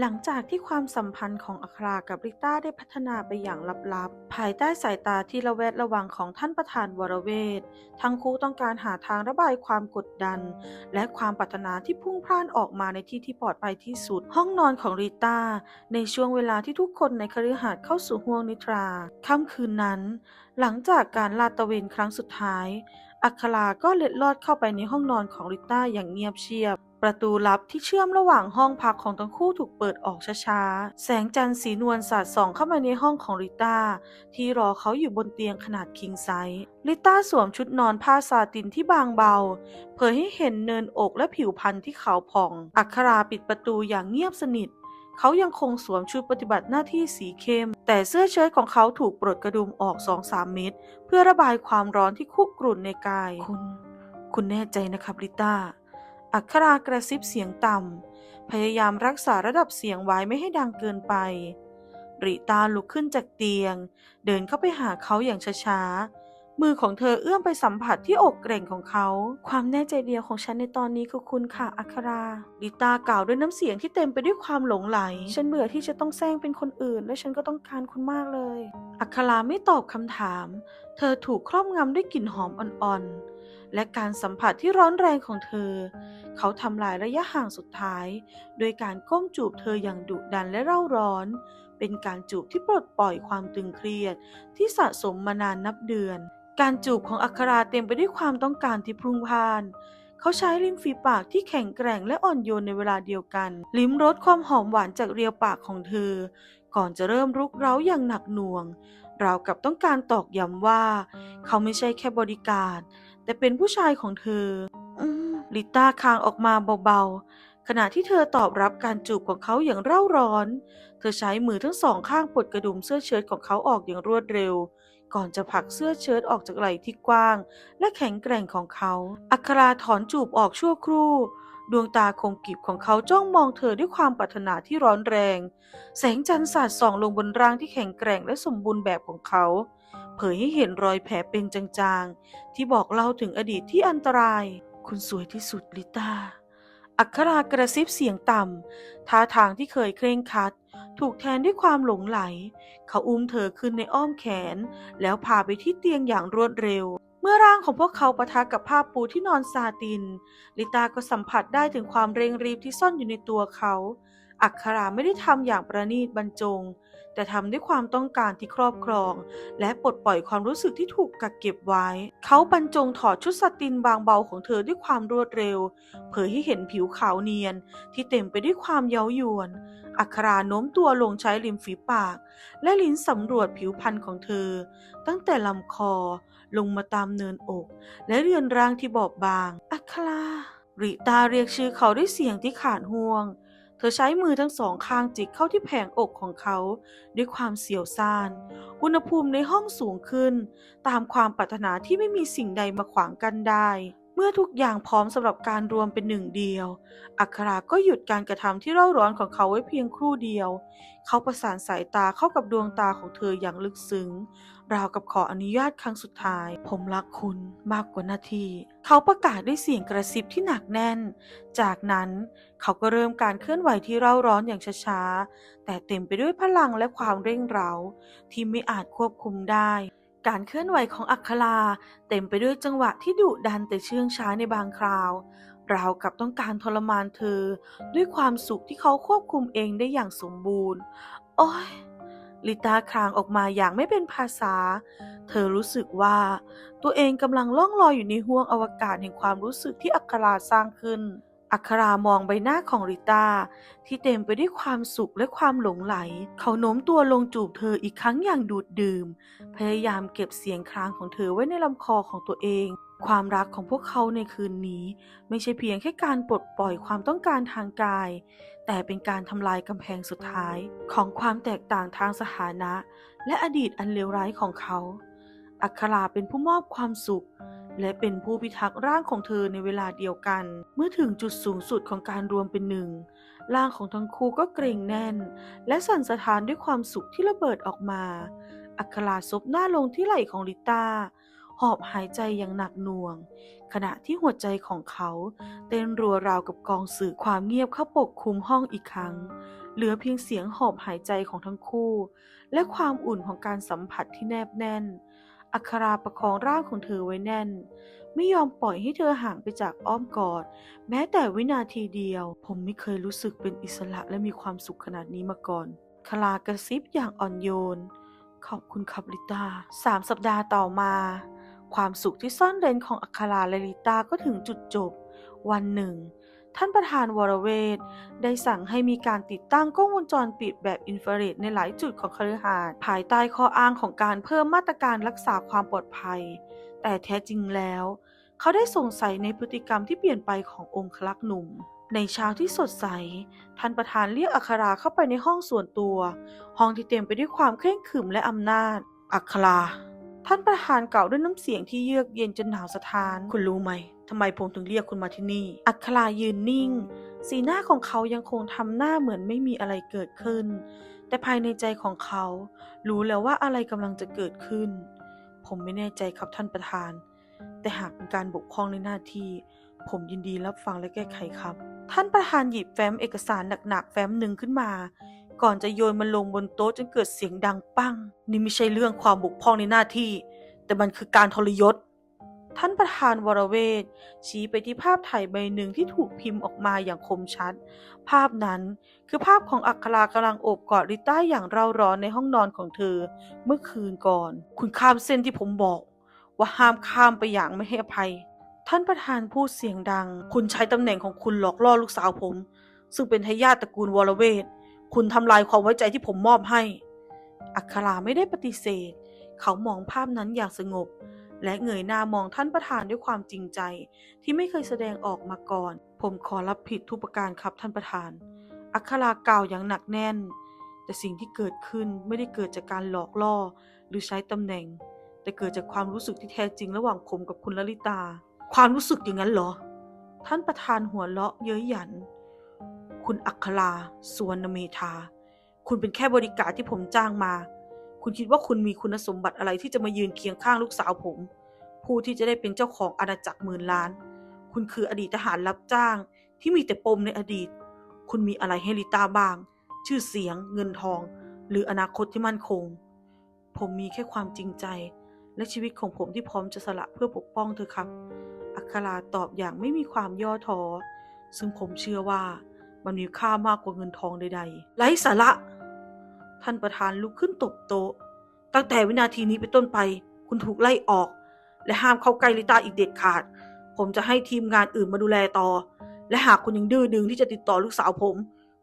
หลังจากที่ความสัมพันธ์ของอัครากับริต้าได้พัฒนาไปอย่างลับๆ ภายใต้สายตาที่ระแวดระวังของท่านประธานวรเวททั้งคู่ต้องการหาทางระบายความกดดัน และความปรารถนาที่พุ่งพล่านออกมาในที่ที่ปลอดภัยที่สุด ห้องนอนของริต้า ในช่วงเวลาที่ทุกคนในคฤหาสน์เข้าสู่ห่วงนิทรา ค่ำคืนนั้น หลังจากการลาดตระเวนครั้งสุดท้าย อัคราก็เล็ดลอดเข้าไปในห้องนอนของริต้าอย่างเงียบเชียบ ประตูลับที่เชื่อมระหว่างห้องพักของทั้งคู่ถูกเปิดออกช้าๆ แสงจันทร์สีนวลสาดส่องเข้ามาในห้องของริต้า ที่รอเขาอยู่บนเตียงขนาดคิงไซส์ริต้าสวมชุดนอนผ้าซาตินที่บางเบา เผยให้เห็นเนินอกและผิวพรรณที่ขาวผ่อง อัคราปิดประตูอย่างเงียบสนิท เขายังคงสวมชุดปฏิบัติหน้าที่สีเข้ม แต่เสื้อเชิ้ตของเขาถูกปลดกระดุมออกสองสามเม็ดเพื่อระบายความร้อนที่คุกกรุ่นในกาย คุณ คุณแน่ใจนะครับริต้า อัครากระซิบเสียงต่ำ พยายามรักษาระดับเสียงไว้ไม่ให้ดังเกินไปริต้าลุกขึ้นจากเตียง เดินเข้าไปหาเขาอย่างช้าๆ มือของเธอเอื้อมไปสัมผัสที่อกเกร่งของเขา ความแน่ใจเดียวของฉันในตอนนี้คือคุณค่ะ อัคราริตากล่าวด้วยน้ำเสียงที่เต็มไปด้วยความหลงไหล ฉันเบื่อที่จะต้องแซงเป็นคนอื่น และฉันก็ต้องการคุณมากเลย อัคราไม่ตอบคำถาม เธอถูกครอบงำด้วยกลิ่นหอมอ่อนๆ และการสัมผัสที่ร้อนแรงของเธอ เขาทำลายระยะห่างสุดท้าย โดยการก้มจูบเธออย่างดุดันและเร่าร้อนเป็นการจูบที่ปลดปล่อยความตึงเครียดที่สะสมมานานนับเดือน การจูบของอัคราเต็มไปด้วยความต้องการที่พรุ่งพล่าน เขาใช้ริมฝีปากที่แข็งแกร่งและอ่อนโยนในเวลาเดียวกัน ลิ้มรสความหอมหวานจากเรียวปากของเธอ ก่อนจะเริ่มรุกเร้าอย่างหนักหน่วง ราวกับต้องการตอกย้ำว่า เขาไม่ใช่แค่บริการ แต่เป็นผู้ชายของเธอลิต้าคางออกมาเบาๆ ขณะที่เธอตอบรับการจูบของเขาอย่างเร่าร้อน เธอใช้มือทั้งสองข้างปลดกระดุมเสื้อเชิ้ตของเขาออกอย่างรวดเร็ว ก่อนจะผลักเสื้อเชิ้ตออกจากไหล่ที่กว้าง และแข็งแกร่งของเขา อัคราถอนจูบออกชั่วครู่ ดวงตาคมกริบของเขาจ้องมองเธอด้วยความปรารถนาที่ร้อนแรง แสงจันทร์สาดส่องลงบนร่างที่แข็งแกร่งและสมบูรณ์แบบของเขา เผยให้เห็นรอยแผลเป็นจางๆ ที่บอกเล่าถึงอดีตที่อันตราย คุณสวยที่สุดลิต้า อัครากระซิบเสียงต่ำท่าทางที่เคยเคร่งครัด ถูกแทนด้วยความหลงไหล เขาอุ้มเธอขึ้นในอ้อมแขน แล้วพาไปที่เตียงอย่างรวดเร็ว เมื่อร่างของพวกเขาปะทะกับผ้าปูที่นอนซาติน ลิตาก็สัมผัสได้ถึงความเร่งรีบที่ซ่อนอยู่ในตัวเขา อัคราไม่ได้ทำอย่างประณีตบรรจง แต่ทำด้วยความต้องการที่ครอบครอง และปลดปล่อยความรู้สึกที่ถูกกักเก็บไว้ เขาบรรจงถอดชุดสตินบางเบาของเธอด้วยความรวดเร็ว เผยให้เห็นผิวขาวเนียน ที่เต็มไปด้วยความเย้ายวน อัคราโน้มตัวลงใช้ริมฝีปาก และลิ้นสำรวจผิวพรรณของเธอ ตั้งแต่ลำคอลงมาตามเนินอก และเรือนร่างที่บอบบาง อัคราริตาเรียกชื่อเขาด้วยเสียงที่ขาดห่วง เธอใช้มือทั้งสองข้างจิกเข้าที่แผงอกของเขา ด้วยความเสียวซ่าน อุณหภูมิในห้องสูงขึ้น ตามความปรารถนาที่ไม่มีสิ่งใดมาขวางกันได้ เมื่อทุกอย่างพร้อมสำหรับการรวมเป็นหนึ่งเดียว อัคราก็หยุดการกระทำที่เร่าร้อนของเขาไว้เพียงครู่เดียว เขาประสานสายตาเข้ากับดวงตาของเธออย่างลึกซึ้ง ราวกับขออนุญาตครั้งสุดท้าย ผมรักคุณมากกว่าหน้าที่เขาประกาศด้วยเสียงกระซิบที่หนักแน่น จากนั้นเขาก็เริ่มการเคลื่อนไหวที่เร่าร้อนอย่างช้าๆ แต่เต็มไปด้วยพลังและความเร่งเร้า ที่ไม่อาจควบคุมได้การเคลื่อนไหวของอัคราเต็มไปด้วยจังหวะที่ดุดันแต่เชื่องช้าในบางคราว ราวกับต้องการทรมานเธอ ด้วยความสุขที่เขาควบคุมเองได้อย่างสมบูรณ์ โอ้ย ลิตาครางออกมาอย่างไม่เป็นภาษา เธอรู้สึกว่า ตัวเองกำลังล่องลอยอยู่ในห้วงอวกาศแห่งความรู้สึกที่อัคราสร้างขึ้น อัครามองใบหน้าของริตาที่เต็มไปด้วยความสุขและความหลงไหล เขาโน้มตัวลงจูบเธออีกครั้งอย่างดูดดื่ม พยายามเก็บเสียงครางของเธอไว้ในลำคอของตัวเองความรักของพวกเขาในคืนนี้ ไม่ใช่เพียงแค่การปลดปล่อยความต้องการทางกาย แต่เป็นการทำลายกำแพงสุดท้ายของความแตกต่างทางสถานะ และอดีตอันเลวร้ายของเขา อัคราเป็นผู้มอบความสุข และเป็นผู้พิทักษ์ร่างของเธอในเวลาเดียวกัน เมื่อถึงจุดสูงสุดของการรวมเป็นหนึ่ง ร่างของทั้งคู่ก็เกร็งแน่น และสั่นสะท้านด้วยความสุขที่ระเบิดออกมา อัคราซบหน้าลงที่ไหล่ของลิต้า หอบหายใจอย่างหนักหน่วง ขณะที่หัวใจของเขาเต้นรัวราวกับกองสื่อความเงียบเข้าปกคลุมห้องอีกครั้ง เหลือเพียงเสียงหอบหายใจของทั้งคู่ และความอุ่นของการสัมผัสที่แนบแน่น อัคราประคองร่างของเธอไว้แน่น ไม่ยอมปล่อยให้เธอห่างไปจากอ้อมกอด แม้แต่วินาทีเดียว ผมไม่เคยรู้สึกเป็นอิสระและมีความสุขขนาดนี้มาก่อนคลากระซิบอย่างอ่อนโยน ขอบคุณครับลิตาสามสัปดาห์ต่อมา ความสุขที่ซ่อนเร้นของอัคราและลิตาก็ถึงจุดจบ วันหนึ่ง ท่านประธานวรเวทได้สั่งให้มีการติดตั้งกล้องวงจรปิดแบบอินฟราเรดในหลายจุดของคฤหาสน์ภายใต้ข้ออ้างของการเพิ่มมาตรการรักษาความปลอดภัย แต่แท้จริงแล้ว เขาได้สงสัยในพฤติกรรมที่เปลี่ยนไปขององคลักษ์หนุ่มในเช้าที่สดใส ท่านประธานเรียกอัคราเข้าไปในห้องส่วนตัว ห้องที่เต็มไปด้วยความเคร่งขรึมและอำนาจ อัครา ท่านประธานกล่าวด้วยน้ำเสียงที่เยือกเย็นจนหนาวสะท้าน คุณรู้ไหมทำไมผมถึงเรียกคุณมาที่นี่ อัครายืนนิ่ง สีหน้าของเขายังคงทำหน้าเหมือนไม่มีอะไรเกิดขึ้น แต่ภายในใจของเขา รู้แล้วว่าอะไรกำลังจะเกิดขึ้น ผมไม่แน่ใจครับท่านประธาน แต่หากเป็นการบกพร่องในหน้าที่ ผมยินดีรับฟังและแก้ไขครับ ท่านประธานหยิบแฟ้มเอกสารหนักๆแฟ้มหนึ่งขึ้นมา ก่อนจะโยนมันลงบนโต๊ะจนเกิดเสียงดังปั้ง นี่ไม่ใช่เรื่องความบุกพร่องในหน้าที่ แต่มันคือการทรยศ ท่านประธานวรเวทชี้ไปที่ภาพถ่ายใบหนึ่งที่ถูกพิมพ์ออกมาอย่างคมชัด ภาพนั้นคือภาพของอัครากำลังโอบกอดริต้าอย่างเร่าร้อนในห้องนอนของเธอ เมื่อคืนก่อน คุณข้ามเส้นที่ผมบอก ว่าห้ามข้ามไปอย่างไม่ให้อภัย ท่านประธานพูดเสียงดัง คุณใช้ตำแหน่งของคุณหลอกล่อลูกสาวผม ซึ่งเป็นทายาทตระกูลวรเวท คุณทำลายความไว้ใจที่ผมมอบให้ อัคราไม่ได้ปฏิเสธ เขามองภาพนั้นอย่างสงบ และเงยหน้ามองท่านประธานด้วยความจริงใจ ที่ไม่เคยแสดงออกมาก่อน ผมขอรับผิดทุกประการครับท่านประธาน อัครากล่าวอย่างหนักแน่น แต่สิ่งที่เกิดขึ้นไม่ได้เกิดจากการหลอกล่อ หรือใช้ตำแหน่ง แต่เกิดจากความรู้สึกที่แท้จริงระหว่างผมกับคุณลลิตา ความรู้สึกอย่างนั้นเหรอ ท่านประธานหัวเราะเย้ยหยัน คุณอัคราสวนเมธา คุณเป็นแค่บริการที่ผมจ้างมา คุณคิดว่าคุณมีคุณสมบัติอะไรที่จะมายืนเคียงข้างลูกสาวผม ผู้ที่จะได้เป็นเจ้าของอาณาจักรหมื่นล้าน คุณคืออดีตทหารรับจ้างที่มีแต่ปมในอดีต คุณมีอะไรให้ลิต้าบ้าง ชื่อเสียง เงินทอง หรืออนาคตที่มั่นคง ผมมีแค่ความจริงใจ และชีวิตของผมที่พร้อมจะสละเพื่อปกป้องเธอครับ อัคราตอบอย่างไม่มีความย่อท้อ ซึ่งผมเชื่อว่า มันมีค่ามากกว่าเงินทองใดๆไร้สาระ ท่านประธานลุกขึ้นตบโต๊ะ ตั้งแต่วินาทีนี้เป็นต้นไป คุณถูกไล่ออก และห้ามเข้าใกล้ลิตาอีกเด็ดขาด ผมจะให้ทีมงานอื่นมาดูแลต่อ และหากคุณยังดื้อดึงที่จะติดต่อลูกสาวผม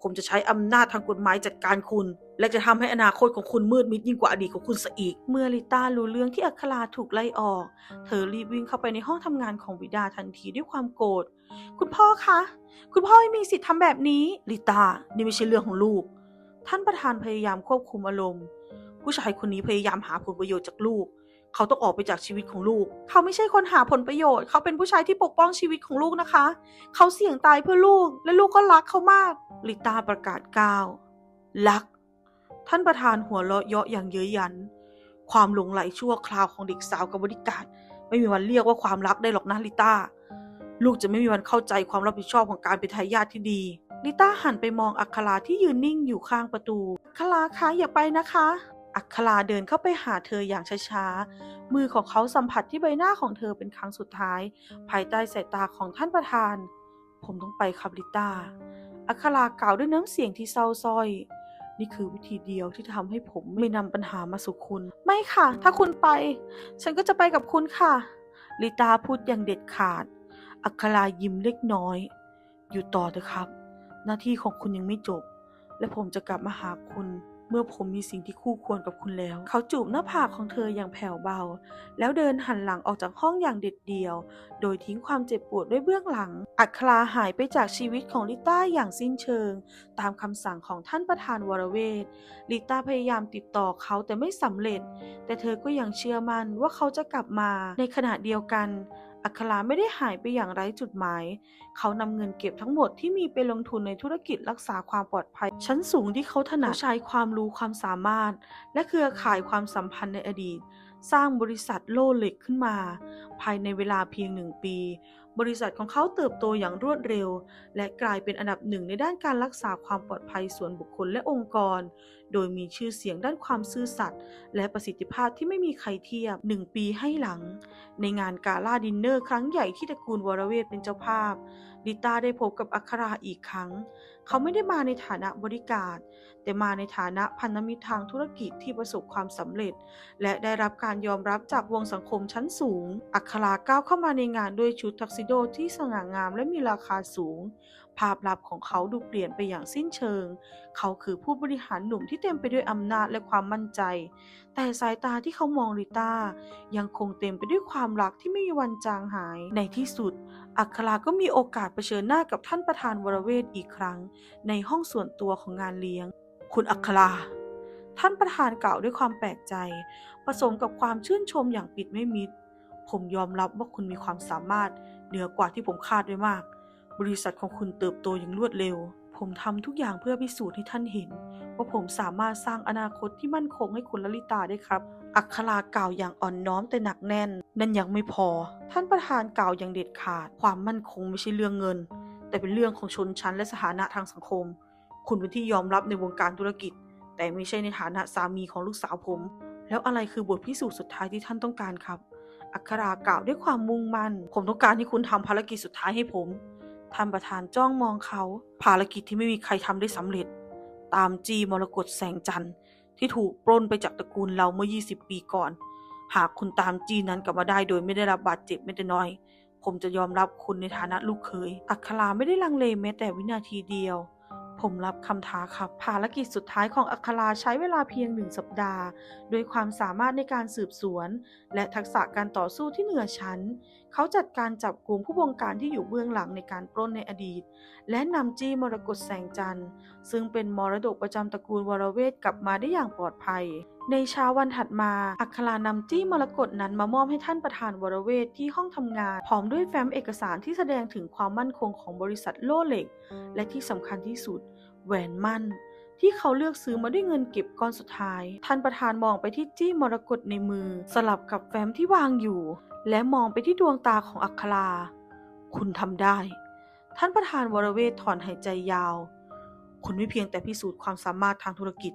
ผมจะใช้อำนาจทางกฎหมายจัดการคุณ และจะทำให้อนาคตของคุณมืดมิดยิ่งกว่าอดีตของคุณซะอีก เมื่อลิต้ารู้เรื่องที่อัคราถูกไล่ออก เธอรีบวิ่งเข้าไปในห้องทำงานของวิดาทันทีด้วยความโกรธ คุณพ่อคะ คุณพ่อไม่มีสิทธิ์ทำแบบนี้ ลิตานี่ไม่ใช่เรื่องของลูก ท่านประธานพยายามควบคุมอารมณ์ ผู้ชายคนนี้พยายามหาผลประโยชน์จากลูก เขาต้องออกไปจากชีวิตของลูก เขาไม่ใช่คนหาผลประโยชน์ เขาเป็นผู้ชายที่ปกป้องชีวิตของลูกนะคะ เขาเสี่ยงตายเพื่อลูก และลูกก็รักเขามาก ลิตาประกาศก้าวรัก ท่านประธานหัวเราะเยาะอย่างเย้ยยัน ความหลงไหลชั่วคราวของเด็กสาวกับบริการ ไม่มีวันเรียกว่าความรักได้หรอกนะลิต้า ลูกจะไม่มีวันเข้าใจความรับผิดชอบของการเป็นทายาทที่ดี ลิต้าหันไปมองอัคราที่ยืนนิ่งอยู่ข้างประตู อัคราคะอย่าไปนะคะ อัคราเดินเข้าไปหาเธออย่างช้าๆ มือของเขาสัมผัสที่ใบหน้าของเธอเป็นครั้งสุดท้าย ภายใต้สายตาของท่านประธาน ผมต้องไปครับลิต้าอัครากล่าวด้วยน้ำเสียงที่เศร้าส้อย นี่คือวิธีเดียวที่ทำให้ผมไม่นำปัญหามาสู่คุณ ไม่ค่ะ ถ้าคุณไป ฉันก็จะไปกับคุณค่ะ ลิตาพูดอย่างเด็ดขาด อัครายิ้มเล็กน้อย อยู่ต่อเถอะครับ หน้าที่ของคุณยังไม่จบ และผมจะกลับมาหาคุณ เมื่อผมมีสิ่งที่คู่ควรกับคุณแล้ว เขาจูบหน้าผากของเธออย่างแผ่วเบา แล้วเดินหันหลังออกจากห้องอย่างเด็ดเดี่ยว โดยทิ้งความเจ็บปวดด้วยเบื้องหลัง อัคราหายไปจากชีวิตของลิต้าอย่างสิ้นเชิง ตามคำสั่งของท่านประธานวรเวทลิต้าพยายามติดต่อเขาแต่ไม่สำเร็จ แต่เธอก็ยังเชื่อมั่นว่าเขาจะกลับมา ในขณะเดียวกัน อัคราไม่ได้หายไปอย่างไร้จุดหมาย เขานำเงินเก็บทั้งหมดที่มีไปลงทุนในธุรกิจรักษาความปลอดภัย ชั้นสูงที่เขาถนัดใช้ความรู้ความสามารถ และเครือข่ายความสัมพันธ์ในอดีต สร้างบริษัทโลเหล็กขึ้นมา ภายในเวลาเพียงหนึ่งปี บริษัทของเขาเติบโตอย่างรวดเร็ว และกลายเป็นอันดับหนึ่งในด้านการรักษาความปลอดภัยส่วนบุคคลและองค์กร โดยมีชื่อเสียงด้านความซื่อสัตย์และประสิทธิภาพที่ไม่มีใครเทียบหนึ่งปีให้หลัง ในงานกาล่าดินเนอร์ครั้งใหญ่ที่ตระกูลวรเวทเป็นเจ้าภาพลิตาได้พบกับอัคราอีกครั้ง เขาไม่ได้มาในฐานะบริการ แต่มาในฐานะพันธมิตรทางธุรกิจที่ประสบความสำเร็จ และได้รับการยอมรับจากวงสังคมชั้นสูง อัคราก้าวเข้ามาในงานด้วยชุดทักซิโดที่สง่างามและมีราคาสูง ภาพลักษณ์ของเขาดูเปลี่ยนไปอย่างสิ้นเชิง เขาคือผู้บริหารหนุ่มที่เต็มไปด้วยอำนาจและความมั่นใจ แต่สายตาที่เขามองริต้ายังคงเต็มไปด้วยความรักที่ไม่มีวันจางหาย ในที่สุด อัคราก็มีโอกาสเผชิญหน้ากับท่านประธานวรเวทอีกครั้ง ในห้องส่วนตัวของงานเลี้ยง คุณอัคราท่านประธานกล่าวด้วยความแปลกใจ ผสมกับความชื่นชมอย่างปิดไม่มิด ผมยอมรับว่าคุณมีความสามารถ เหนือกว่าที่ผมคาดไว้มาก บริษัทของคุณเติบโตอย่างรวดเร็ว ผมทำทุกอย่างเพื่อพิสูจน์ให้ท่านเห็น ว่าผมสามารถสร้างอนาคตที่มั่นคงให้คุณลลิตาได้ครับ อัครากล่าวอย่างอ่อนน้อมแต่หนักแน่น นั่นยังไม่พอ ท่านประธานกล่าวอย่างเด็ดขาด ความมั่นคงไม่ใช่เรื่องเงิน แต่เป็นเรื่องของชนชั้นและสถานะทางสังคม คุณเป็นที่ยอมรับในวงการธุรกิจ แต่ไม่ใช่ในฐานะสามีของลูกสาวผม แล้วอะไรคือบทพิสูจน์สุดท้ายที่ท่านต้องการครับ อัครากล่าวด้วยความมุ่งมั่น ผมต้องการให้คุณทำภารกิจสุดท้ายให้ผม ท่านประธานจ้องมองเขา ภารกิจที่ไม่มีใครทำได้สำเร็จ ตามจีมรกตแสงจันทร์ที่ถูกปล้นไปจากตระกูลเราเมื่อ 20 ปีก่อน หากคุณตามจีนั้นกลับมาได้โดยไม่ได้รับบาดเจ็บแม้แต่น้อย ผมจะยอมรับคุณในฐานะลูกเขย อัคราไม่ได้ลังเลแม้แต่วินาทีเดียว ผมรับคำท้าครับ ภารกิจสุดท้ายของอัคราใช้เวลาเพียงหนึ่งสัปดาห์ โดยความสามารถในการสืบสวน และทักษะการต่อสู้ที่เหนือชั้น เขาจัดการจับกลุ่มผู้บงการที่อยู่เบื้องหลังในการปล้นในอดีต และนำจี้มรกตแสงจันทร์ ซึ่งเป็นมรดกประจำตระกูลวรเวทกลับมาได้อย่างปลอดภัย ในเช้าวันถัดมา อัครานำจี้มรกตนั้นมามอบให้ท่านประธานวรเวทที่ห้องทำงาน พร้อมด้วยแฟ้มเอกสารที่แสดงถึงความมั่นคงของบริษัทโล่เหล็ก และที่สำคัญที่สุด แหวนมั่น ที่เขาเลือกซื้อมาด้วยเงินเก็บก้อนสุดท้าย ท่านประธานมองไปที่จี้มรกตในมือ สลับกับแฟ้มที่วางอยู่ และมองไปที่ดวงตาของอัคราคุณทำได้ ท่านประธานวรเวทถอนหายใจยาว คุณไม่เพียงแต่พิสูจน์ความสามารถทางธุรกิจ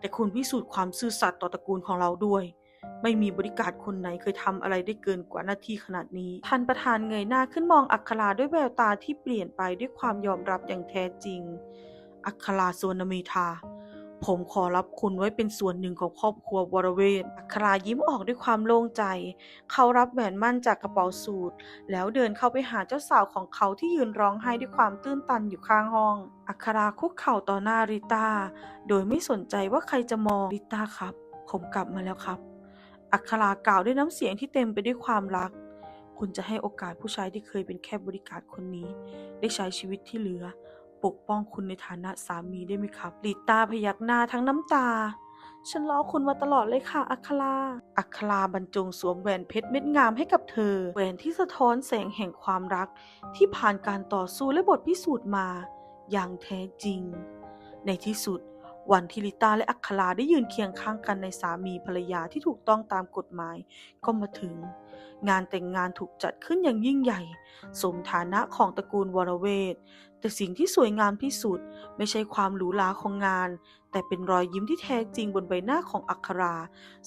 แต่คุณพิสูจน์ความซื่อสัตย์ต่อตระกูลของเราด้วย ไม่มีบริการคนไหนเคยทำอะไรได้เกินกว่าหน้าที่ขนาดนี้ ท่านประธานเงยหน้าขึ้นมองอัคราด้วยแววตาที่เปลี่ยนไปด้วยความยอมรับอย่างแท้จริง อัคราสวนเมธา ผมขอรับคุณไว้เป็นส่วนหนึ่งของครอบครัววรเวทอัครายิ้มออกด้วยความโล่งใจ เขารับแหวนมั่นจากกระเป๋าสูทแล้วเดินเข้าไปหาเจ้าสาวของเขาที่ยืนร้องไห้ด้วยความตื้นตันอยู่ข้างห้อง อัคราคุกเข่าต่อหน้าริต้าโดยไม่สนใจว่าใครจะมองริต้าครับ ผมกลับมาแล้วครับ อัครากล่าวด้วยน้ำเสียงที่เต็มไปด้วยความรัก คุณจะให้โอกาสผู้ชายที่เคยเป็นแค่บริการคนนี้ ได้ใช้ชีวิตที่เหลือ ปกป้องคุณในฐานะสามีได้ไหมครับลิต้าพยักหน้าทั้งน้ำตา ฉันรอคุณมาตลอดเลยค่ะ อัคราอัคราบรรจงสวมแหวนเพชรเม็ดงามให้กับเธอ แหวนที่สะท้อนแสงแห่งความรัก ที่ผ่านการต่อสู้และบทพิสูจน์มา อย่างแท้จริง ในที่สุด วันที่ลิตาและอัคราได้ยืนเคียงข้างกันในสามีภรรยาที่ถูกต้องตามกฎหมายก็มาถึง งานแต่งงานถูกจัดขึ้นอย่างยิ่งใหญ่ สมฐานะของตระกูลวรเวทแต่สิ่งที่สวยงามที่สุดไม่ใช่ความหรูหราของงาน แต่เป็นรอยยิ้มที่แท้จริงบนใบหน้าของอัครา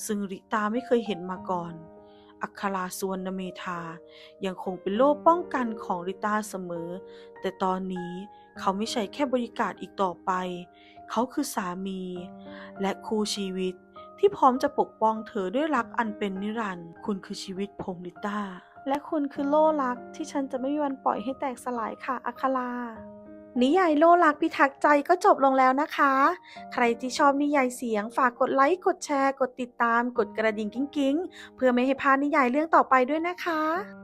ซึ่งริตาไม่เคยเห็นมาก่อนอัคราสวนเมธา ยังคงเป็นโล่ป้องกันของริตาเสมอ แต่ตอนนี้เขาไม่ใช่แค่บริการอีกต่อไป เขาคือสามี และคู่ชีวิตที่พร้อมจะปกป้องเธอด้วยรักอันเป็นนิรันดร์ คุณคือชีวิตผมลิต้า และคุณคือโล่รักที่ฉันจะไม่มีวันปล่อยให้แตกสลายค่ะ อัครานิยายโลรักพิทักษ์ใจก็จบลงแล้วนะคะ ใครที่ชอบนิยายเสียงฝากกดไลค์ กดแชร์ กดติดตาม กดกระดิ่งกิ้งๆ เพื่อไม่ให้พลาดนิยายเรื่องต่อไปด้วยนะคะ